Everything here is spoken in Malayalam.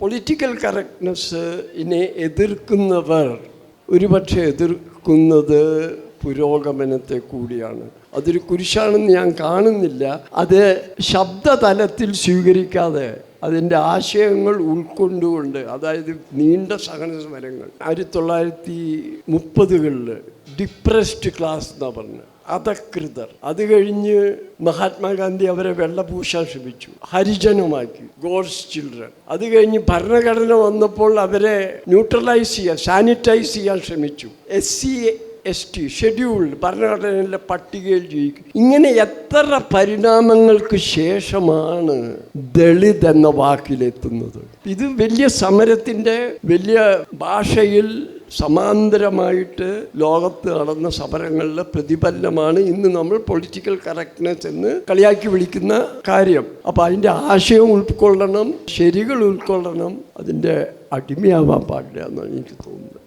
പൊളിറ്റിക്കൽ കറക്റ്റ്നെസ് ഇനെ എതിർക്കുന്നവർ ഒരുപക്ഷെ എതിർക്കുന്നത് പുരോഗമനത്തെ കൂടിയാണ്. അതൊരു കുരിശാണെന്ന് ഞാൻ കാണുന്നില്ല. അത് ശബ്ദതലത്തിൽ സ്വീകരിക്കാതെ അതിന്റെ ആശയങ്ങൾ ഉൾക്കൊണ്ടുകൊണ്ട് അതായത് നീണ്ട സഹന സമരങ്ങൾ ആയിരത്തി തൊള്ളായിരത്തി മുപ്പതുകളിൽ ഡിപ്രസ്ഡ് ക്ലാസ് എന്നാ പറഞ്ഞത് അധകൃതർ അത് കഴിഞ്ഞ് മഹാത്മാഗാന്ധി അവരെ വെള്ളപൂശാൻ ശ്രമിച്ചു. ഹരിജനമാക്കി. ഗോഡ്സ് ചിൽഡ്രൻ അത് കഴിഞ്ഞ് ഭരണഘടന വന്നപ്പോൾ അവരെ ന്യൂട്രലൈസ് ചെയ്യാൻ സാനിറ്റൈസ് ചെയ്യാൻ ശ്രമിച്ചു. S C S T scheduled ഭരണഘടനയിലെ പട്ടികയിൽ ജയിക്കും. ഇങ്ങനെ എത്ര പരിണാമങ്ങൾക്ക് ശേഷമാണ് ദളിത് എന്ന വാക്കിലെത്തുന്നത്? ഇത് വലിയ സമരത്തിന്റെ വലിയ ഭാഷയിൽ സമാന്തരമായിട്ട് ലോകത്ത് നടന്ന സമരങ്ങളിലെ പ്രതിഫലനമാണ് ഇന്ന് നമ്മൾ പൊളിറ്റിക്കൽ കറക്റ്റ്നെസ് എന്ന് കളിയാക്കി വിളിക്കുന്ന കാര്യം. അപ്പോൾ അതിന്റെ ആശയം ഉൾക്കൊള്ളണം ശരികൾ ഉൾക്കൊള്ളണം അതിന്റെ അടിമയാവാൻ പാടില്ല എന്നാണ് എനിക്ക് തോന്നുന്നത്.